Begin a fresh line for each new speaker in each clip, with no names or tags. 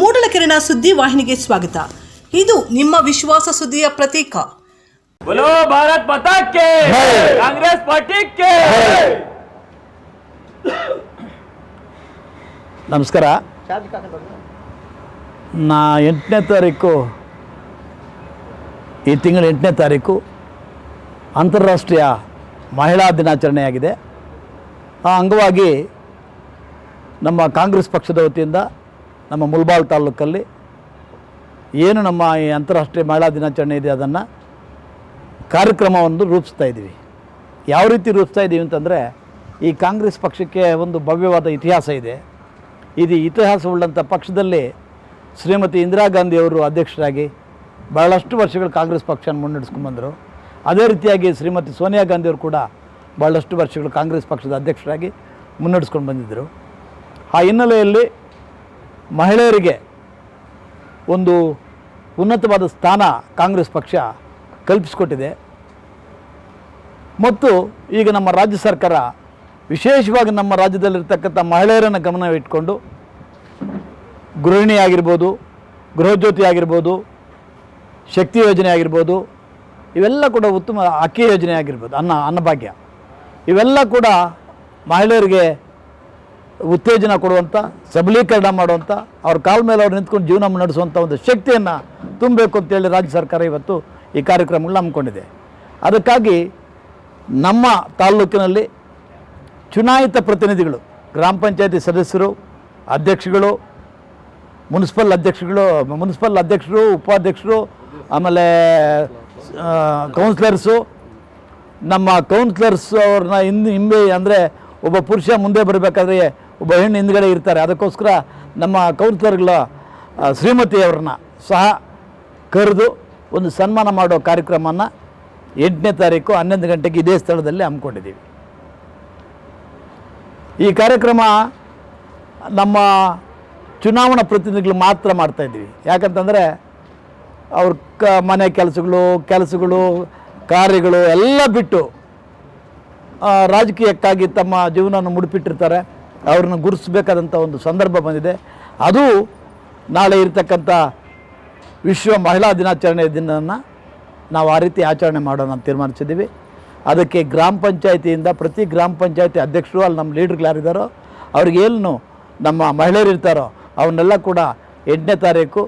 ಮೂಡಲಕೆರೆನ ಸುದ್ದಿ ವಾಹಿನಿಗೆ ಸ್ವಾಗತ ಇದು ನಿಮ್ಮ ವಿಶ್ವಾಸ ಸುದ್ದಿಯ ಪ್ರತೀಕ
बोलो भारत माता के कांग्रेस पार्टी के
ನಮಸ್ಕಾರ ನಾ ಎಂಟನೇ ತಾರೀಕು ಈ ತಿಂಗಳ ಎಂಟನೇ ತಾರೀಕು ಅಂತಾರಾಷ್ಟ್ರೀಯ ಮಹಿಳಾ ದಿನಾಚರಣೆಯಾಗಿದೆ ಆ ಅಂಗವಾಗಿ ನಮ್ಮ ಕಾಂಗ್ರೆಸ್ ಪಕ್ಷದ ವತಿಯಿಂದ ನಮ್ಮ ಮುಲ್ಬಾಲ್ ತಾಲೂಕಲ್ಲಿ ಏನು ನಮ್ಮ ಈ ಅಂತಾರಾಷ್ಟ್ರೀಯ ಮಹಿಳಾ ದಿನಾಚರಣೆ ಇದೆ ಅದನ್ನು ಕಾರ್ಯಕ್ರಮವನ್ನು ರೂಪಿಸ್ತಾ ಇದ್ದೀವಿ. ಯಾವ ರೀತಿ ರೂಪಿಸ್ತಾ ಇದ್ದೀವಿ ಅಂತಂದರೆ ಈ ಕಾಂಗ್ರೆಸ್ ಪಕ್ಷಕ್ಕೆ ಒಂದು ಭವ್ಯವಾದ ಇತಿಹಾಸ ಇದೆ. ಇದು ಇತಿಹಾಸವುಳ್ಳಂಥ ಪಕ್ಷದಲ್ಲಿ ಶ್ರೀಮತಿ ಇಂದಿರಾ ಗಾಂಧಿಯವರು ಅಧ್ಯಕ್ಷರಾಗಿ ಭಾಳಷ್ಟು ವರ್ಷಗಳು ಕಾಂಗ್ರೆಸ್ ಪಕ್ಷನ ಮುನ್ನಡೆಸ್ಕೊಂಡು ಬಂದರು. ಅದೇ ರೀತಿಯಾಗಿ ಶ್ರೀಮತಿ ಸೋನಿಯಾ ಗಾಂಧಿಯವರು ಕೂಡ ಭಾಳಷ್ಟು ವರ್ಷಗಳು ಕಾಂಗ್ರೆಸ್ ಪಕ್ಷದ ಅಧ್ಯಕ್ಷರಾಗಿ ಮುನ್ನಡೆಸ್ಕೊಂಡು ಬಂದಿದ್ದರು ಆ ಹಿನ್ನೆಲೆಯಲ್ಲಿ ಮಹಿಳೆಯರಿಗೆ ಒಂದು ಉನ್ನತವಾದ ಸ್ಥಾನ ಕಾಂಗ್ರೆಸ್ ಪಕ್ಷ ಕಲ್ಪಿಸಿಕೊಟ್ಟಿದೆ. ಮತ್ತು ಈಗ ನಮ್ಮ ರಾಜ್ಯ ಸರ್ಕಾರ ವಿಶೇಷವಾಗಿ ನಮ್ಮ ರಾಜ್ಯದಲ್ಲಿರ್ತಕ್ಕಂಥ ಮಹಿಳೆಯರನ್ನು ಗಮನವಿಟ್ಕೊಂಡು ಗೃಹಿಣಿ ಆಗಿರ್ಬೋದು ಗೃಹಜ್ಯೋತಿ ಆಗಿರ್ಬೋದು, ಶಕ್ತಿ ಯೋಜನೆ ಆಗಿರ್ಬೋದು, ಇವೆಲ್ಲ ಕೂಡ ಉತ್ತಮ ಅಕ್ಕಿ ಯೋಜನೆ ಆಗಿರ್ಬೋದು, ಅನ್ನ, ಅನ್ನಭಾಗ್ಯ. ಇವೆಲ್ಲ ಕೂಡ ಮಹಿಳೆಯರಿಗೆ ಉತ್ತೇಜನ ಕೊಡುವಂಥ ಸಬಲೀಕರಣ ಮಾಡುವಂಥ ಅವ್ರ ಕಾಲ ಮೇಲೆ ಅವ್ರು ನಿಂತ್ಕೊಂಡು ಜೀವನ ನಡೆಸುವಂಥ ಒಂದು ಶಕ್ತಿಯನ್ನು ತುಂಬಬೇಕು ಅಂತೇಳಿ ರಾಜ್ಯ ಸರ್ಕಾರ ಇವತ್ತು ಈ ಕಾರ್ಯಕ್ರಮಗಳನ್ನ ಹಮ್ಮಿಕೊಂಡಿದೆ ಅದಕ್ಕಾಗಿ ನಮ್ಮ ತಾಲ್ಲೂಕಿನಲ್ಲಿ ಚುನಾಯಿತ ಪ್ರತಿನಿಧಿಗಳು, ಗ್ರಾಮ ಪಂಚಾಯತಿ ಸದಸ್ಯರು, ಅಧ್ಯಕ್ಷಗಳು, ಮುನ್ಸಿಪಲ್ ಅಧ್ಯಕ್ಷಗಳು, ಮುನ್ಸಿಪಲ್ ಅಧ್ಯಕ್ಷರು, ಉಪಾಧ್ಯಕ್ಷರು, ಆಮೇಲೆ ಕೌನ್ಸಿಲರ್ಸು, ನಮ್ಮ ಕೌನ್ಸಿಲರ್ಸ್ ಅವ್ರನ್ನ ಹಿಂದೆ ಹಿಂದೆ ಅಂದರೆ ಒಬ್ಬ ಪುರುಷ ಮುಂದೆ ಬರಬೇಕಾದ್ರೆ ಒಬ್ಬ ಹೆಣ್ಣು ಹಿಂದ್ಗಡೆ ಇರ್ತಾರೆ. ಅದಕ್ಕೋಸ್ಕರ ನಮ್ಮ ಕೌನ್ಸಿಲರ್ಗಳ ಶ್ರೀಮತಿಯವ್ರನ್ನ ಸಹ ಕರೆದು ಒಂದು ಸನ್ಮಾನ ಮಾಡೋ ಕಾರ್ಯಕ್ರಮನ ಎಂಟನೇ ತಾರೀಕು ಹನ್ನೊಂದು ಗಂಟೆಗೆ ಇದೇ ಸ್ಥಳದಲ್ಲಿ ಹಮ್ಮಿಕೊಂಡಿದ್ದೀವಿ. ಈ ಕಾರ್ಯಕ್ರಮ ನಮ್ಮ ಚುನಾವಣಾ ಪ್ರತಿನಿಧಿಗಳು ಮಾತ್ರ ಮಾಡ್ತಾಯಿದ್ದೀವಿ ಯಾಕಂತಂದರೆ ಅವ್ರ ಕ, ಮನೆ ಕೆಲಸಗಳು ಕೆಲಸಗಳು, ಕಾರ್ಯಗಳು ಎಲ್ಲ ಬಿಟ್ಟು ರಾಜಕೀಯಕ್ಕಾಗಿ ತಮ್ಮ ಜೀವನವನ್ನು ಮುಡಿಪಿಟ್ಟಿರ್ತಾರೆ. ಅವ್ರನ್ನ ಗುರುತಿಸಬೇಕಾದಂಥ ಒಂದು ಸಂದರ್ಭ ಬಂದಿದೆ. ಅದು ನಾಳೆ ಇರತಕ್ಕಂಥ ವಿಶ್ವ ಮಹಿಳಾ ದಿನಾಚರಣೆ ದಿನವನ್ನು ನಾವು ಆ ರೀತಿ ಆಚರಣೆ ಮಾಡೋಣ ಅಂತ ತೀರ್ಮಾನಿಸಿದ್ದೀವಿ. ಅದಕ್ಕೆ ಗ್ರಾಮ ಪಂಚಾಯತಿಯಿಂದ ಪ್ರತಿ ಗ್ರಾಮ ಪಂಚಾಯತಿ ಅಧ್ಯಕ್ಷರು, ಅಲ್ಲಿ ನಮ್ಮ ಲೀಡ್ರ್ಗಳು ಯಾರಿದ್ದಾರೋ ಅವ್ರಿಗೇನು ನಮ್ಮ ಮಹಿಳೆಯರು ಇರ್ತಾರೋ, ಅವನ್ನೆಲ್ಲ ಕೂಡ ಎಂಟನೇ ತಾರೀಕು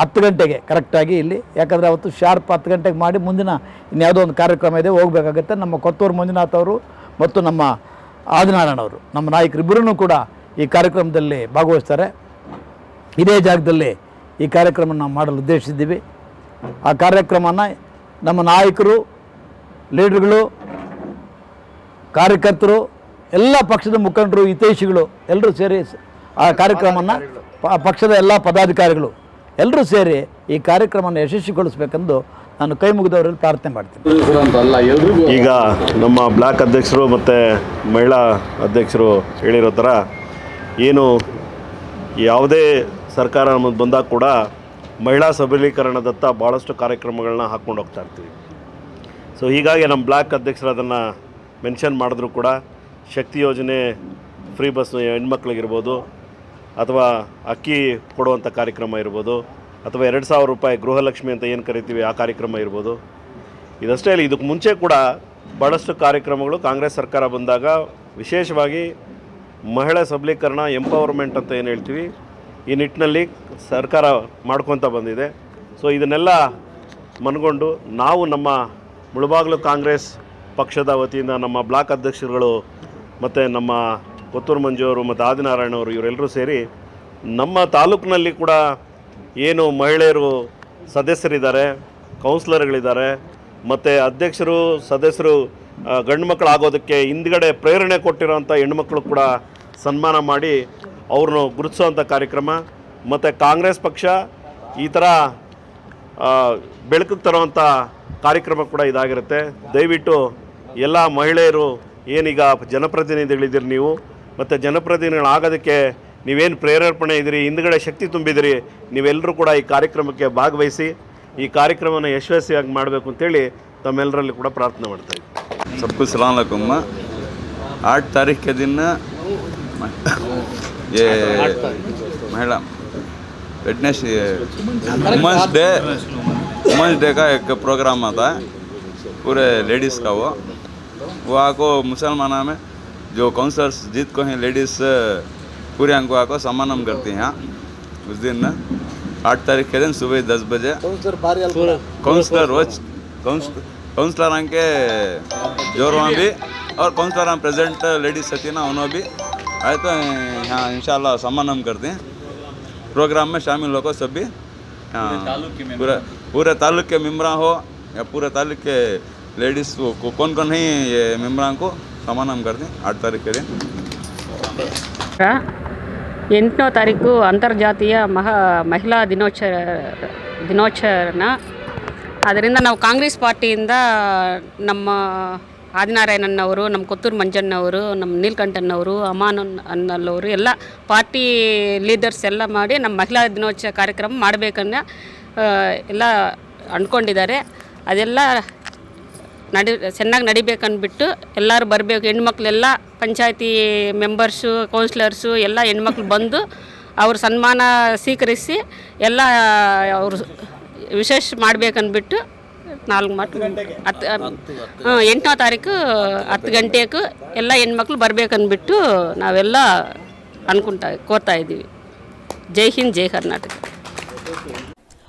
ಹತ್ತು ಗಂಟೆಗೆ ಕರೆಕ್ಟಾಗಿ ಇಲ್ಲಿ. ಯಾಕಂದರೆ ಅವತ್ತು ಶಾರ್ಪ್ ಹತ್ತು ಗಂಟೆಗೆ ಮಾಡಿ ಮುಂದಿನ ಇನ್ಯಾವುದೋ ಒಂದು ಕಾರ್ಯಕ್ರಮ ಇದೆ, ಹೋಗಬೇಕಾಗತ್ತೆ. ನಮ್ಮ ಕೊತ್ತೂರು ಮಂಜುನಾಥ್ ಅವರು ಮತ್ತು ನಮ್ಮ ಆದಿನಾರಾಯಣವರು ನಮ್ಮ ನಾಯಕರಿಬ್ಬರೂ ಕೂಡ ಈ ಕಾರ್ಯಕ್ರಮದಲ್ಲಿ ಭಾಗವಹಿಸ್ತಾರೆ. ಇದೇ ಜಾಗದಲ್ಲಿ ಈ ಕಾರ್ಯಕ್ರಮ ನಾವು ಮಾಡಲು ಉದ್ದೇಶಿಸಿದ್ದೀವಿ. ಆ ಕಾರ್ಯಕ್ರಮನ ನಮ್ಮ ನಾಯಕರು, ಲೀಡರ್ಗಳು, ಕಾರ್ಯಕರ್ತರು, ಎಲ್ಲ ಪಕ್ಷದ ಮುಖಂಡರು, ಹಿತೈಷಿಗಳು, ಎಲ್ಲರೂ ಸೇರಿ ಆ ಕಾರ್ಯಕ್ರಮನ ಪಕ್ಷದ ಎಲ್ಲ ಪದಾಧಿಕಾರಿಗಳು, ಎಲ್ಲರೂ ಸೇರಿ ಈ ಕಾರ್ಯಕ್ರಮನ ಯಶಸ್ವಿಗೊಳಿಸಬೇಕೆಂದು ನಾನು ಕೈ ಮುಗಿದವರಲ್ಲಿ ಪ್ರಾರ್ಥನೆ ಮಾಡ್ತೀನಿ.
ಈಗ ನಮ್ಮ ಬ್ಲಾಕ್ ಅಧ್ಯಕ್ಷರು ಮತ್ತು ಮಹಿಳಾ ಅಧ್ಯಕ್ಷರು ಹೇಳಿರೋ ಥರ ಏನು ಯಾವುದೇ ಸರ್ಕಾರ ನಮ್ಮದು ಬಂದಾಗ ಕೂಡ ಮಹಿಳಾ ಸಬಲೀಕರಣದತ್ತ ಭಾಳಷ್ಟು ಕಾರ್ಯಕ್ರಮಗಳನ್ನ ಹಾಕ್ಕೊಂಡು ಹೋಗ್ತಾ ಇರ್ತೀವಿ. ಸೊ ಹೀಗಾಗಿ ನಮ್ಮ ಬ್ಲಾಕ್ ಅಧ್ಯಕ್ಷರು ಅದನ್ನು ಮೆನ್ಷನ್ ಮಾಡಿದ್ರು ಕೂಡ ಶಕ್ತಿ ಯೋಜನೆ ಫ್ರೀ ಬಸ್ ಹೆಣ್ಮಕ್ಳಿಗಿರ್ಬೋದು ಅಥವಾ ಅಕ್ಕಿ ಕೊಡುವಂಥ ಕಾರ್ಯಕ್ರಮ ಇರ್ಬೋದು. ಅಥವಾ ಎರಡು ಸಾವಿರ ರೂಪಾಯಿ ಗೃಹಲಕ್ಷ್ಮಿ ಅಂತ ಏನು ಕರಿತೀವಿ, ಆ ಕಾರ್ಯಕ್ರಮ ಇರ್ಬೋದು. ಇದಷ್ಟೇ ಇಲ್ಲ ಇದಕ್ಕೆ ಮುಂಚೆ ಕೂಡ ಭಾಳಷ್ಟು ಕಾರ್ಯಕ್ರಮಗಳು ಕಾಂಗ್ರೆಸ್ ಸರ್ಕಾರ ಬಂದಾಗ ವಿಶೇಷವಾಗಿ ಮಹಿಳಾ ಸಬಲೀಕರಣ ಎಂಪವರ್ಮೆಂಟ್ ಅಂತ ಏನು ಹೇಳ್ತೀವಿ, ಈ ನಿಟ್ಟಿನಲ್ಲಿ ಸರ್ಕಾರ ಮಾಡ್ಕೊತ ಬಂದಿದೆ. ಸೊ ಇದನ್ನೆಲ್ಲ ಮನಗೊಂಡು ನಾವು ನಮ್ಮ ಮುಳುಬಾಗಿಲು ಕಾಂಗ್ರೆಸ್ ಪಕ್ಷದ ವತಿಯಿಂದ ನಮ್ಮ ಬ್ಲಾಕ್ ಅಧ್ಯಕ್ಷರುಗಳು ಮತ್ತು ನಮ್ಮ ಪುತ್ತೂರು ಮಂಜು ಅವರು ಮತ್ತು ಆದಿನಾರಾಯಣ ಅವರು ಇವರೆಲ್ಲರೂ ಸೇರಿ ನಮ್ಮ ತಾಲೂಕಿನಲ್ಲಿ ಕೂಡ ಏನು ಮಹಿಳೆಯರು ಸದಸ್ಯರಿದ್ದಾರೆ ಕೌನ್ಸಿಲರ್ಗಳಿದ್ದಾರೆ ಮತ್ತು ಅಧ್ಯಕ್ಷರು, ಸದಸ್ಯರು ಗಂಡು ಮಕ್ಕಳು ಆಗೋದಕ್ಕೆ ಹಿಂದ್ಗಡೆ ಪ್ರೇರಣೆ ಕೊಟ್ಟಿರೋಂಥ ಹೆಣ್ಮಕ್ಳು ಕೂಡ ಸನ್ಮಾನ ಮಾಡಿ ಅವ್ರನ್ನು ಗುರುತಿಸೋವಂಥ ಕಾರ್ಯಕ್ರಮ. ಮತ್ತು ಕಾಂಗ್ರೆಸ್ ಪಕ್ಷ ಈ ಥರ ಬೆಳಕಿಗೆ ತರುವಂಥ ಕಾರ್ಯಕ್ರಮ ಕೂಡ ಇದಾಗಿರುತ್ತೆ. ದಯವಿಟ್ಟು ಎಲ್ಲ ಮಹಿಳೆಯರು, ಏನೀಗ ಜನಪ್ರತಿನಿಧಿಗಳಿದ್ದೀರಿ ನೀವು, ಮತ್ತು ಜನಪ್ರತಿನಿಧಿಗಳಾಗೋದಕ್ಕೆ ನೀವೇನು ಪ್ರೇರೇಪಣೆ ಇದ್ದೀರಿ ಹಿಂದ್ಗಡೆ ಶಕ್ತಿ ತುಂಬಿದಿರಿ ನೀವೆಲ್ಲರೂ ಕೂಡ ಈ ಕಾರ್ಯಕ್ರಮಕ್ಕೆ ಭಾಗವಹಿಸಿ ಈ ಕಾರ್ಯಕ್ರಮನ ಯಶಸ್ವಿಯಾಗಿ ಮಾಡಬೇಕು ಅಂತೇಳಿ ತಮ್ಮೆಲ್ಲರಲ್ಲಿ ಕೂಡ ಪ್ರಾರ್ಥನೆ ಮಾಡ್ತಾ ಇದ್ದೀನಿ
सबको सलाम अलैकुम आठ तारीख के दिन ये महिला Wednesday women's day women's day का एक प्रोग्राम आता है पूरे लेडीज़ का वो वहाँ को मुसलमान में जो काउंसलर्स जीत को हैं लेडीज़ पूरे अंकुआ को सम्मानम करती हैं यहाँ उस दिन आठ तारीख के दिन सुबह दस बजे काउंसलर रोज काउंसलर के जोरवा भी और काउंसलर प्रेजेंट लेडीज़ थी ना उन्होंने भी। आए तो यहाँ इंशाल्लाह सम्मानम करते हैं। प्रोग्राम में शामिल होकर सब भी हाँ, पूरा पूरे ताल्लुक के मेम्बरा हो या पूरे ताल्लुक के लेडीज़ को कौन कौन है ये मेम्बरा को सम्मानम करते हैं आठ तारीख के दिन।
ಎಂಟನೇ ತಾರೀಕು ಅಂತರ್ಜಾತೀಯ ಮಹಾ ಮಹಿಳಾ ದಿನೋಚ ದಿನೋಚರಣ ಅದರಿಂದ ನಾವು ಕಾಂಗ್ರೆಸ್ ಪಾರ್ಟಿಯಿಂದ ನಮ್ಮ ಆದಿನಾರಾಯಣನವರು, ನಮ್ಮ ಕೊತ್ತೂರು ಮಂಜಣ್ಣವರು, ನಮ್ಮ ನೀಲ್ಕಂಠನವರು ಅಮಾನ್ ಅನ್ನಲ್ಲವರು ಎಲ್ಲ ಪಾರ್ಟಿ ಲೀಡರ್ಸ್ ಎಲ್ಲ ಮಾಡಿ ನಮ್ಮ ಮಹಿಳಾ ದಿನೋತ್ಸವ ಕಾರ್ಯಕ್ರಮ ಮಾಡಬೇಕನ್ನ ಎಲ್ಲ ಅಂದ್ಕೊಂಡಿದ್ದಾರೆ ಅದೆಲ್ಲ ನಡಿ ಚೆನ್ನಾಗಿ ನಡಿಬೇಕಂದ್ಬಿಟ್ಟು ಎಲ್ಲರೂ ಬರಬೇಕು. ಹೆಣ್ಮಕ್ಳೆಲ್ಲ ಪಂಚಾಯತಿ ಮೆಂಬರ್ಸು, ಕೌನ್ಸಿಲರ್ಸು ಎಲ್ಲ ಹೆಣ್ಮಕ್ಳು ಬಂದು ಅವ್ರ ಸನ್ಮಾನ ಸ್ವೀಕರಿಸಿ ಎಲ್ಲ ಅವರು ವಿಶೇಷ ಮಾಡಬೇಕನ್ಬಿಟ್ಟು ನಾಲ್ಕು ಮಾತು ಹತ್ತು ಹಾಂ ಎಂಟನೇ ತಾರೀಕು ಹತ್ತು ಗಂಟೆಗೂ ಎಲ್ಲ ಹೆಣ್ಮಕ್ಳು ಬರಬೇಕನ್ಬಿಟ್ಟು ನಾವೆಲ್ಲ ಅನ್ಕೊಂತ, ಕೋರ್ತಾ ಇದ್ದೀವಿ. ಜೈ ಹಿಂದ್, ಜೈ ಕರ್ನಾಟಕ.